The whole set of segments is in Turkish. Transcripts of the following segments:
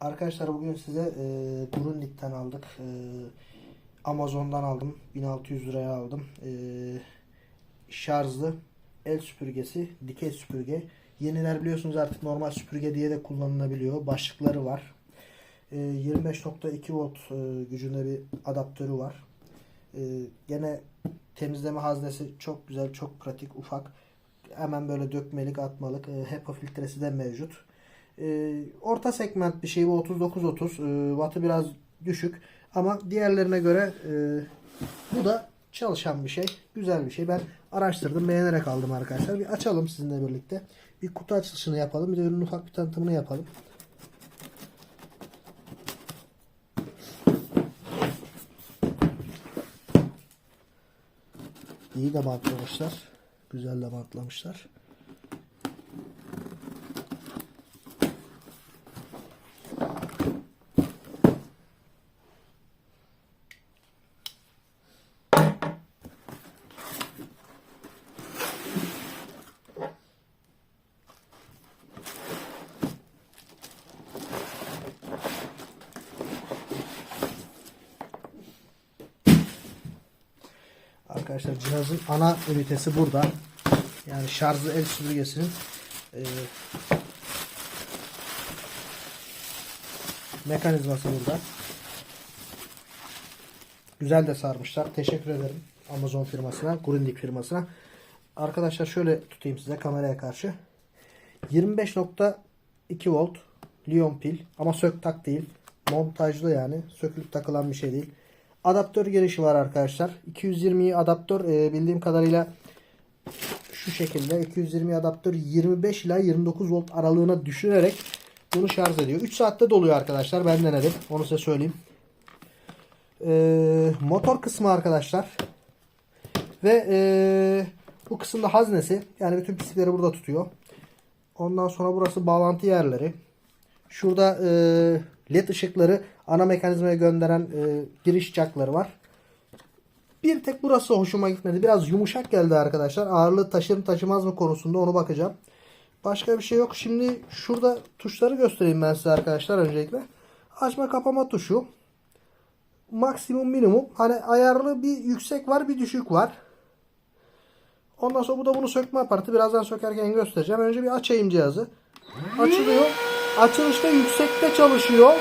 Arkadaşlar bugün size e, Grundig'den aldık. E, Amazon'dan aldım. 1600 liraya aldım. E, şarjlı el süpürgesi, dikey süpürge. Yeniler biliyorsunuz artık normal süpürge diye de kullanılabiliyor. Başlıkları var. E, 25.2 volt e, gücünde bir adaptörü var. E, gene temizleme haznesi çok güzel, çok pratik, ufak. Hemen böyle dökmelik, atmalık. E, HEPA filtresi de mevcut. E, orta segment bir şey bu 39-30 e, wattı biraz düşük. Ama diğerlerine göre e, bu da çalışan bir şey güzel bir şey. Ben araştırdım beğenerek aldım arkadaşlar. Bir açalım sizinle birlikte. Bir kutu açılışını yapalım bir de ürünün ufak bir tanıtımını yapalım. İyi de bantlamışlar güzel de bantlamışlar Arkadaşlar cihazın ana ünitesi burada. Yani şarjlı el süpürgesinin e, mekanizması burada. Güzel de sarmışlar. Teşekkür ederim Amazon firmasına, Grundig firmasına. Arkadaşlar şöyle tutayım size kameraya karşı. 25.2 volt Lion pil ama sök tak değil. Montajlı yani. Sökülüp takılan bir şey değil. Adaptör girişi var arkadaşlar. 220 adaptör e, bildiğim kadarıyla şu şekilde 220 adaptör 25 ila 29 volt aralığına düşünerek bunu şarj ediyor. 3 saatte doluyor arkadaşlar. Ben denedim. Onu size söyleyeyim. E, motor kısmı arkadaşlar. Ve e, bu kısımda haznesi. Yani bütün pislikleri burada tutuyor. Ondan sonra burası bağlantı yerleri. Şurada e, led ışıkları ana mekanizmaya gönderen e, giriş jackları var. Bir tek burası hoşuma gitmedi. Biraz yumuşak geldi arkadaşlar. Ağırlığı taşır mı taşımaz mı konusunda onu bakacağım. Başka bir şey yok. Şimdi şurada tuşları göstereyim ben size arkadaşlar öncelikle. Açma kapama tuşu. Maksimum minimum. Hani ayarlı bir yüksek var bir düşük var. Ondan sonra bu da bunu sökme aparatı. Birazdan sökerken göstereceğim. Önce bir açayım cihazı. Açılıyor. Açılışta yüksekte çalışıyor.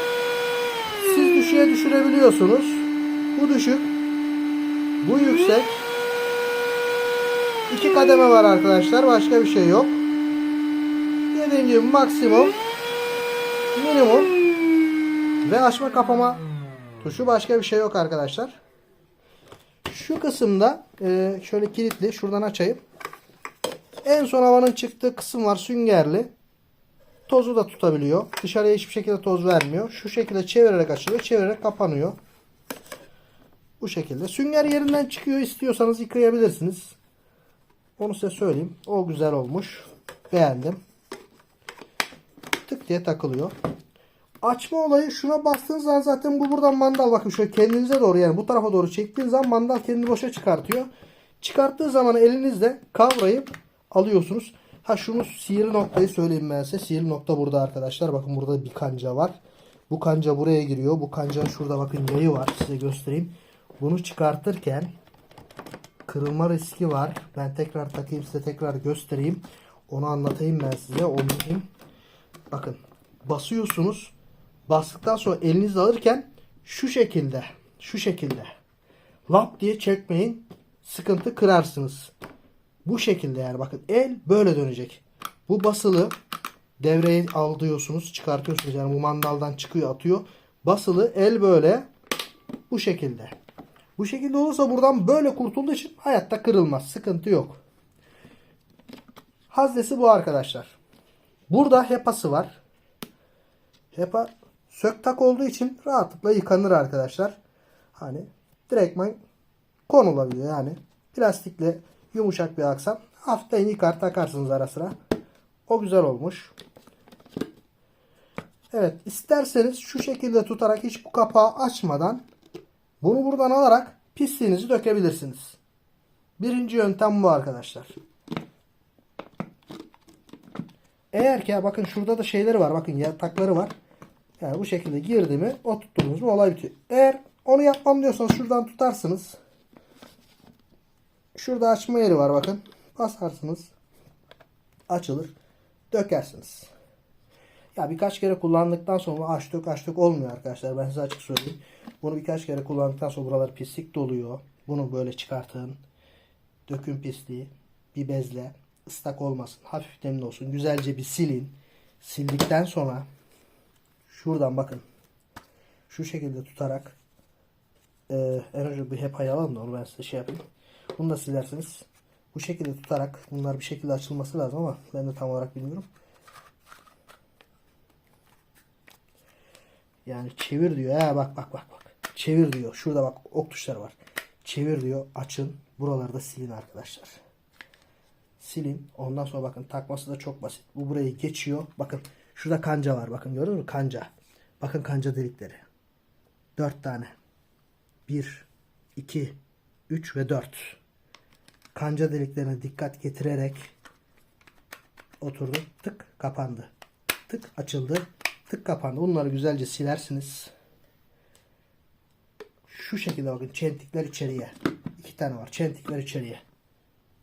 Düşüğe düşürebiliyorsunuz. Bu düşük. Bu yüksek. İki kademe var arkadaşlar. Başka bir şey yok. Dediğim gibi maksimum. Minimum. Ve açma kapama tuşu başka bir şey yok arkadaşlar. Şu kısımda e, şöyle kilitli. Şuradan açayım. En son havanın çıktığı kısım var süngerli. Tozu da tutabiliyor. Dışarıya hiçbir şekilde toz vermiyor. Şu şekilde çevirerek açılıyor. Çevirerek kapanıyor. Bu şekilde. Sünger yerinden çıkıyor. İstiyorsanız yıkayabilirsiniz. Onu size söyleyeyim. O güzel olmuş. Beğendim. Tık diye takılıyor. Açma olayı şuna bastığınız zaman zaten bu buradan mandal bakın şöyle kendinize doğru yani bu tarafa doğru çektiğiniz zaman mandal kendini boşa çıkartıyor. Çıkarttığı zaman elinizle kavrayıp alıyorsunuz. Ha şunu sihirli noktayı söyleyeyim ben size. Sihirli nokta burada arkadaşlar. Bakın burada bir kanca var. Bu kanca buraya giriyor. Bu kancanın şurada bakın yayı var. Size göstereyim. Bunu çıkartırken kırılma riski var. Ben tekrar takayım size tekrar göstereyim. Onu anlatayım ben size. Onu. Bakın basıyorsunuz. Bastıktan sonra elinizle alırken şu şekilde şu şekilde lap diye çekmeyin. Sıkıntı kırarsınız. Bu şekilde yani bakın el böyle dönecek. Bu basılı devreye alıyorsunuz çıkartıyorsunuz yani bu mandaldan çıkıyor atıyor. Basılı el böyle bu şekilde. Bu şekilde olursa buradan böyle kurtulduğu için hayatta kırılmaz. Sıkıntı yok. Haznesi bu arkadaşlar. Burada HEPA'sı var. HEPA sök tak olduğu için rahatlıkla yıkanır arkadaşlar. Hani direktman konulabiliyor yani. Plastikle yumuşak bir aksam. Hafiften yıkar takarsınız ara sıra. O güzel olmuş. Evet isterseniz şu şekilde tutarak hiç bu kapağı açmadan bunu buradan alarak pisliğinizi dökebilirsiniz. Birinci yöntem bu arkadaşlar. Eğer ki bakın şurada da şeyleri var. Bakın yatakları var. Yani bu şekilde girdi mi oturttunuz mu olay bitiyor. Eğer onu yapmam diyorsanız şuradan tutarsınız. Şurada açma yeri var bakın. Basarsınız. Açılır. Dökersiniz. Ya birkaç kere kullandıktan sonra aç dök aç dök olmuyor arkadaşlar. Ben size açık söyleyeyim. Bunu birkaç kere kullandıktan sonra buralar pislik doluyor. Bunu böyle çıkartın. Dökün pisliği. Bir bezle. ıslak olmasın. Hafif nemli olsun. Güzelce bir silin. Sildikten sonra şuradan bakın. Şu şekilde tutarak e, en önce bir hep alalım da onu ben size şey yapayım. Bunu da silersiniz. Bu şekilde tutarak bunlar bir şekilde açılması lazım ama ben de tam olarak bilmiyorum. Yani çevir diyor. Ha bak bak bak bak. Çevir diyor. Şurada bak ok tuşları var. Çevir diyor. Açın. Buraları da silin arkadaşlar. Silin. Ondan sonra bakın takması da çok basit. Bu burayı geçiyor. Bakın şurada kanca var. Bakın gördünüz mü? Kanca. Bakın kanca delikleri. 4 tane. 1 2 3 ve 4. Kanca deliklerine dikkat getirerek oturdu. Tık kapandı. Tık açıldı. Tık kapandı. Bunları güzelce silersiniz. Şu şekilde bakın çentikler içeriye. İki tane var. Çentikler içeriye.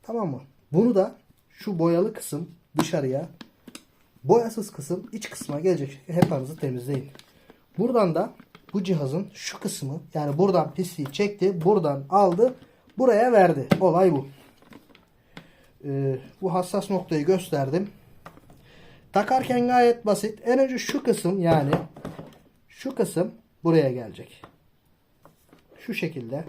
Tamam mı? Bunu da şu boyalı kısım dışarıya boyasız kısım iç kısma gelecek hepinizi temizleyin. Buradan da bu cihazın şu kısmı yani buradan pisliği çekti. Buradan aldı. Buraya verdi. Olay bu. Ee, bu hassas noktayı gösterdim. Takarken gayet basit. En önce şu kısım yani şu kısım buraya gelecek. Şu şekilde.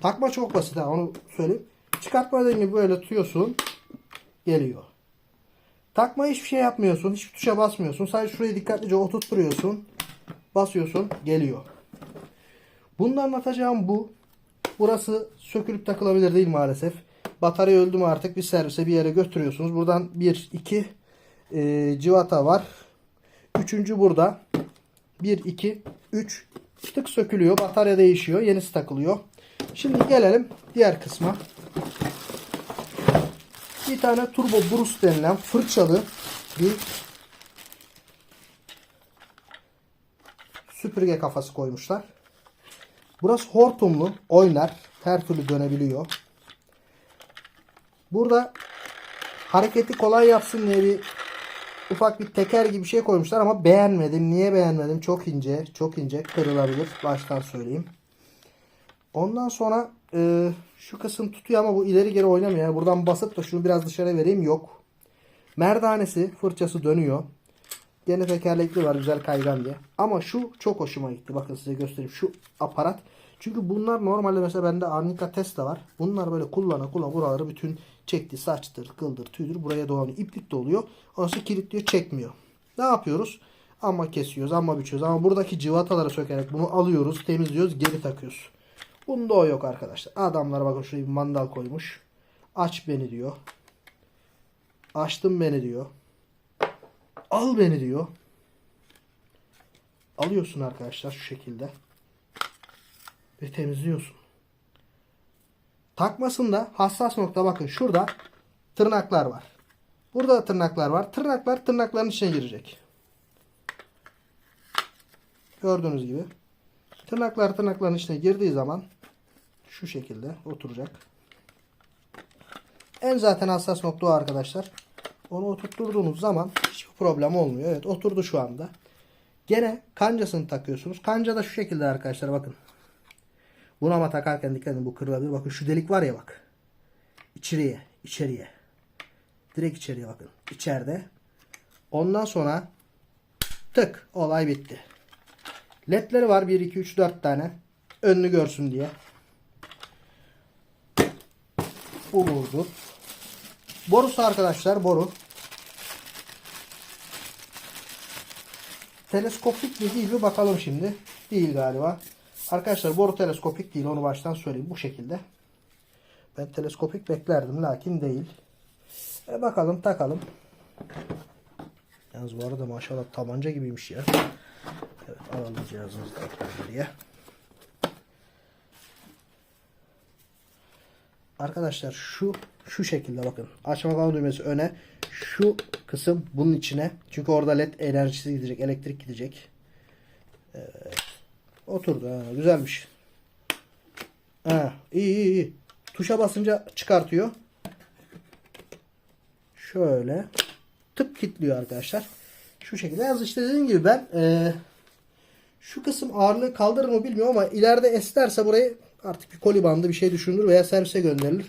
Takma çok basit ha onu söyleyeyim. Çıkartma dediğim gibi böyle tutuyorsun. Geliyor. Takma hiçbir şey yapmıyorsun. Hiçbir tuşa basmıyorsun. Sadece şurayı dikkatlice oturtturuyorsun. Basıyorsun. Geliyor. Bunda anlatacağım bu. Burası sökülüp takılabilir değil maalesef. Batarya öldü mü artık bir servise bir yere götürüyorsunuz. Buradan bir iki e, civata var. Üçüncü burada. Bir iki üç tık sökülüyor. Batarya değişiyor. Yenisi takılıyor. Şimdi gelelim diğer kısma. Bir tane turbo Bruce denilen fırçalı bir süpürge kafası koymuşlar. Burası hortumlu, oynar, her türlü dönebiliyor. Burada hareketi kolay yapsın diye bir ufak bir teker gibi şey koymuşlar ama beğenmedim. Niye beğenmedim? Çok ince, çok ince kırılabilir. Baştan söyleyeyim. Ondan sonra e, şu kısım tutuyor ama bu ileri geri oynamıyor. Yani buradan basıp da şunu biraz dışarı vereyim yok. Merdanesi, fırçası dönüyor. Gene tekerlekli var güzel kaygan diye. Ama şu çok hoşuma gitti. Bakın size göstereyim. Şu aparat. Çünkü bunlar normalde mesela bende Arnica Tesla var. Bunlar böyle kullana kullana buraları bütün çekti. Saçtır, kıldır, tüydür. Buraya dolanıyor. İplik de oluyor. Orası kilitliyor çekmiyor. Ne yapıyoruz? Ama kesiyoruz ama biçiyoruz. Ama buradaki civataları sökerek bunu alıyoruz. Temizliyoruz. Geri takıyoruz. Bunda o yok arkadaşlar. Adamlar bakın şuraya bir mandal koymuş. Aç beni diyor. Açtım beni diyor. Al beni diyor. Alıyorsun arkadaşlar şu şekilde. Ve temizliyorsun. Takmasında hassas nokta bakın şurada tırnaklar var. Burada da tırnaklar var. Tırnaklar tırnakların içine girecek. Gördüğünüz gibi. Tırnaklar tırnakların içine girdiği zaman şu şekilde oturacak. En zaten hassas nokta o arkadaşlar. Onu oturtturduğunuz zaman problem olmuyor. Evet oturdu şu anda. Gene kancasını takıyorsunuz. Kanca da şu şekilde arkadaşlar bakın. Bunu ama takarken dikkat edin bu kırılabilir. Bakın şu delik var ya bak. İçeriye, içeriye. Direkt içeriye bakın. İçeride. Ondan sonra tık olay bitti. Ledleri var 1 2 3 4 tane. Önünü görsün diye. Bu vurdu. Borusu arkadaşlar boru. Teleskopik mi değil mi bakalım şimdi. Değil galiba. Arkadaşlar boru teleskopik değil onu baştan söyleyeyim bu şekilde. Ben teleskopik beklerdim lakin değil. E bakalım takalım. Yalnız bu arada maşallah tabanca gibiymiş ya. Evet alalım cihazımızı tekrar geriye. Arkadaşlar şu şu şekilde bakın. Açma kapama düğmesi öne. Şu kısım bunun içine. Çünkü orada led enerjisi gidecek. Elektrik gidecek. Evet. Oturdu. Ha, güzelmiş. Ha, iyi iyi iyi. Tuşa basınca çıkartıyor. Şöyle. Tık kilitliyor arkadaşlar. Şu şekilde. Yalnız işte dediğim gibi ben eee şu kısım ağırlığı kaldırır mı bilmiyorum ama ileride esnerse burayı artık bir koli bandı bir şey düşünülür veya servise gönderilir.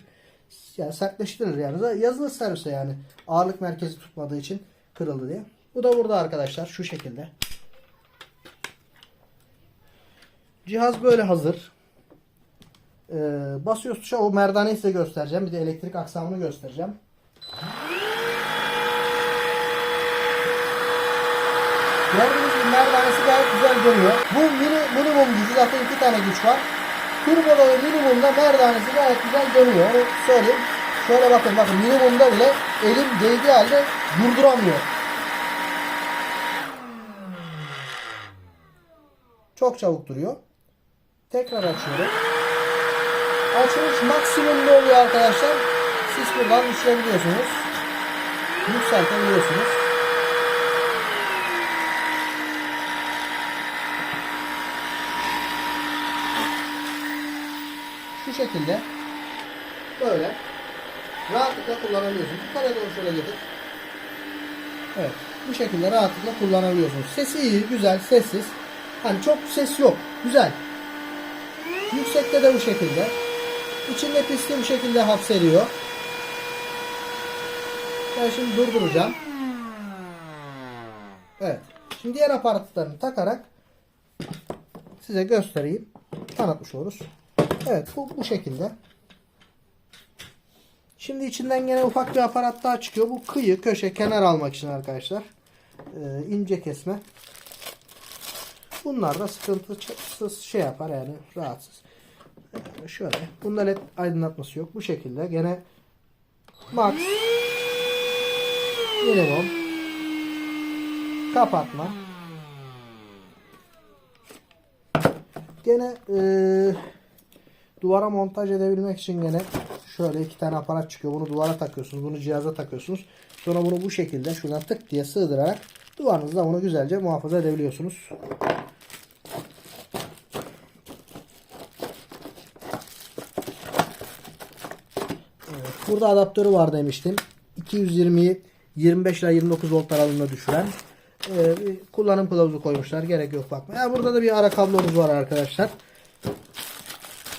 Yani sertleştirilir yani. Yazılır servise yani. Ağırlık merkezi tutmadığı için kırıldı diye. Bu da burada arkadaşlar. Şu şekilde. Cihaz böyle hazır. Ee, basıyoruz tuşa. O merdaneyi size göstereceğim. Bir de elektrik aksamını göstereceğim. Gördüğünüz gibi merdanesi gayet güzel dönüyor. Bu mini, minimum gücü zaten iki tane güç var. Turboda ve minimumda merdanesi gayet güzel dönüyor. Söyleyeyim. Şöyle bakın bakın minimumda bile elim değdiği halde durduramıyor. Çok çabuk duruyor. Tekrar açıyorum. Açılış maksimum ne oluyor arkadaşlar? Siz buradan düşürebiliyorsunuz. Yükseltebiliyorsunuz. Şekilde böyle rahatlıkla kullanabiliyorsunuz. Yukarıya doğru şöyle getir. Evet. Bu şekilde rahatlıkla kullanabiliyorsunuz. Sesi iyi, güzel, sessiz. Hani çok ses yok. Güzel. Yüksekte de bu şekilde. İçinde pisliği bu şekilde hapsediyor. Ben şimdi durduracağım. Evet. Şimdi diğer aparatlarını takarak size göstereyim. Tanıtmış oluruz. Evet bu, bu şekilde. Şimdi içinden gene ufak bir aparat daha çıkıyor. Bu kıyı, köşe, kenar almak için arkadaşlar. Ee, ince kesme. Bunlar da sıkıntısız şey yapar yani rahatsız. Ee, şöyle. Bunda led aydınlatması yok. Bu şekilde gene max minimum kapatma. Gene eee duvara montaj edebilmek için gene şöyle iki tane aparat çıkıyor. Bunu duvara takıyorsunuz. Bunu cihaza takıyorsunuz. Sonra bunu bu şekilde şuradan tık diye sığdırarak duvarınızda bunu güzelce muhafaza edebiliyorsunuz. Evet, burada adaptörü var demiştim. 220'yi 25 ile 29 volt aralığında düşüren bir kullanım kılavuzu koymuşlar. Gerek yok bakma. Ya burada da bir ara kablomuz var arkadaşlar.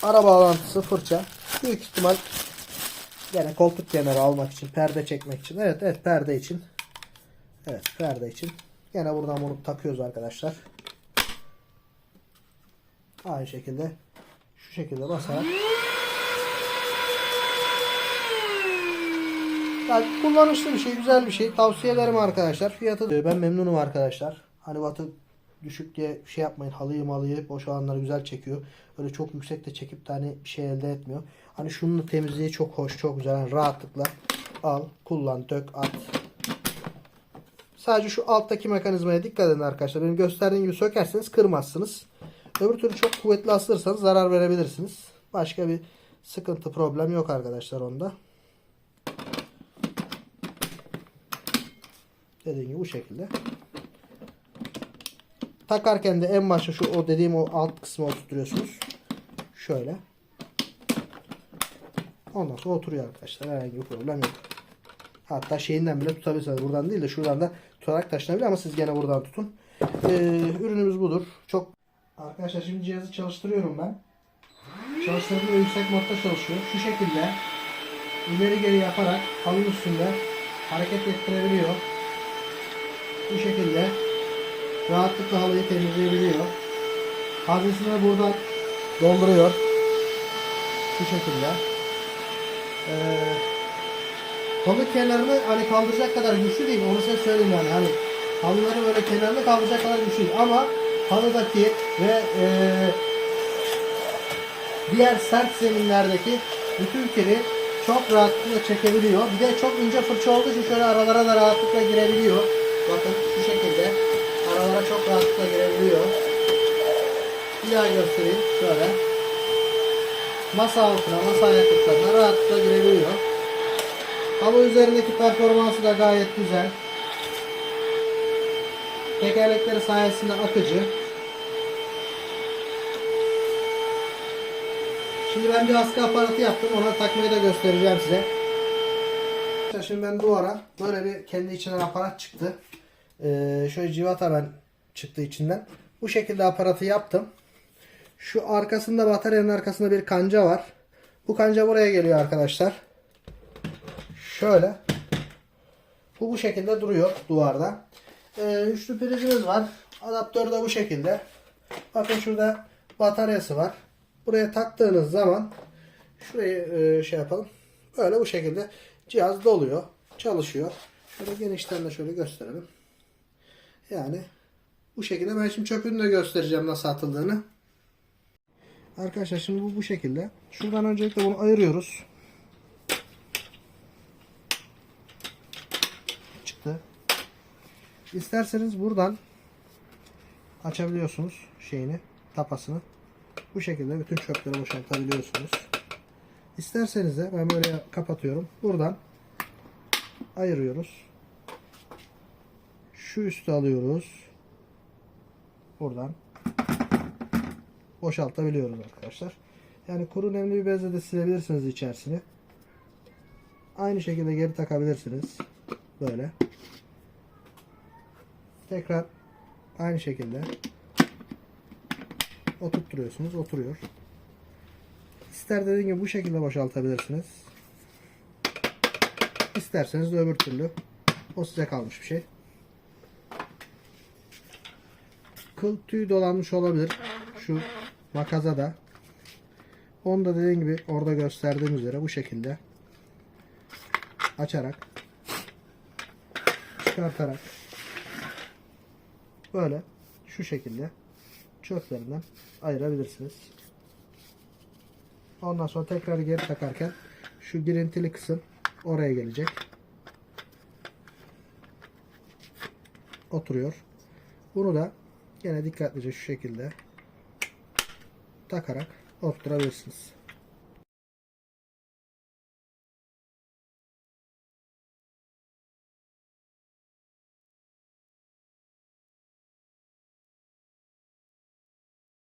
Ara bağlantısı fırça. Büyük ihtimal gene koltuk kenarı almak için, perde çekmek için. Evet, evet perde için. Evet, perde için. Gene buradan bunu takıyoruz arkadaşlar. Aynı şekilde şu şekilde basarak Yani kullanışlı bir şey, güzel bir şey. Tavsiye ederim arkadaşlar. Fiyatı ben memnunum arkadaşlar. Hani wattı düşük diye şey yapmayın. Halıyı malıyı boş alanları güzel çekiyor. Öyle çok yüksek de çekip tane bir şey elde etmiyor. Hani şunun da temizliği çok hoş, çok güzel. Yani rahatlıkla al, kullan, dök, at. Sadece şu alttaki mekanizmaya dikkat edin arkadaşlar. Benim gösterdiğim gibi sökerseniz kırmazsınız. Öbür türlü çok kuvvetli asılırsanız zarar verebilirsiniz. Başka bir sıkıntı, problem yok arkadaşlar onda. Dediğim gibi bu şekilde. Takarken de en başta şu o dediğim o alt kısmı oturtuyorsunuz. Şöyle. Ondan sonra oturuyor arkadaşlar. Herhangi bir problem yok. Hatta şeyinden bile tutabilirsiniz. Buradan değil de şuradan da tutarak taşınabilir ama siz gene buradan tutun. Ee, ürünümüz budur. Çok Arkadaşlar şimdi cihazı çalıştırıyorum ben. Çalıştırdığımda yüksek modda çalışıyor. Şu şekilde ileri geri yaparak halının üstünde hareket ettirebiliyor. Bu şekilde rahatlıkla halıyı temizleyebiliyor. Haznesini buradan dolduruyor. Şu şekilde. Ee, halı kenarını hani kaldıracak kadar güçlü değil. Onu size söyleyeyim yani. Hani halıları böyle kenarını kaldıracak kadar güçlü değil. Ama halıdaki ve ee, diğer sert zeminlerdeki bütün kiri çok rahatlıkla çekebiliyor. Bir de çok ince fırça olduğu için şöyle aralara da rahatlıkla girebiliyor. Bakın şu şekilde aralara çok rahatlıkla girebiliyor. Bir daha göstereyim şöyle. Masa altına, masa ayaklıklarına rahatlıkla girebiliyor. Hava üzerindeki performansı da gayet güzel. Tekerlekleri sayesinde akıcı. Şimdi ben bir askı aparatı yaptım. Ona takmayı da göstereceğim size. Şimdi ben duvara böyle bir kendi içinden aparat çıktı. Ee, şöyle civata ben çıktı içinden. Bu şekilde aparatı yaptım. Şu arkasında bataryanın arkasında bir kanca var. Bu kanca buraya geliyor arkadaşlar. Şöyle. Bu bu şekilde duruyor duvarda. Ee, üçlü prizimiz var. Adaptör de bu şekilde. Bakın şurada bataryası var. Buraya taktığınız zaman şurayı e, şey yapalım. Böyle bu şekilde cihaz doluyor. Çalışıyor. Şöyle genişten de şöyle gösterelim. Yani bu şekilde ben şimdi çöpünü de göstereceğim nasıl atıldığını. Arkadaşlar şimdi bu bu şekilde. Şuradan öncelikle bunu ayırıyoruz. Çıktı. İsterseniz buradan açabiliyorsunuz şeyini, tapasını. Bu şekilde bütün çöpleri boşaltabiliyorsunuz. İsterseniz de ben böyle kapatıyorum. Buradan ayırıyoruz. Şu üstü alıyoruz. Buradan boşaltabiliyoruz arkadaşlar. Yani kuru nemli bir bezle de silebilirsiniz içerisini. Aynı şekilde geri takabilirsiniz. Böyle. Tekrar aynı şekilde oturtturuyorsunuz. Oturuyor. İster dediğim gibi bu şekilde boşaltabilirsiniz. İsterseniz de öbür türlü. O size kalmış bir şey. Kıl tüy dolanmış olabilir. Şu makaza da. Onu da dediğim gibi orada gösterdiğim üzere bu şekilde açarak çıkartarak böyle şu şekilde çöplerinden ayırabilirsiniz. Ondan sonra tekrar geri takarken şu girintili kısım oraya gelecek. Oturuyor. Bunu da yine dikkatlice şu şekilde takarak oturtabilirsiniz.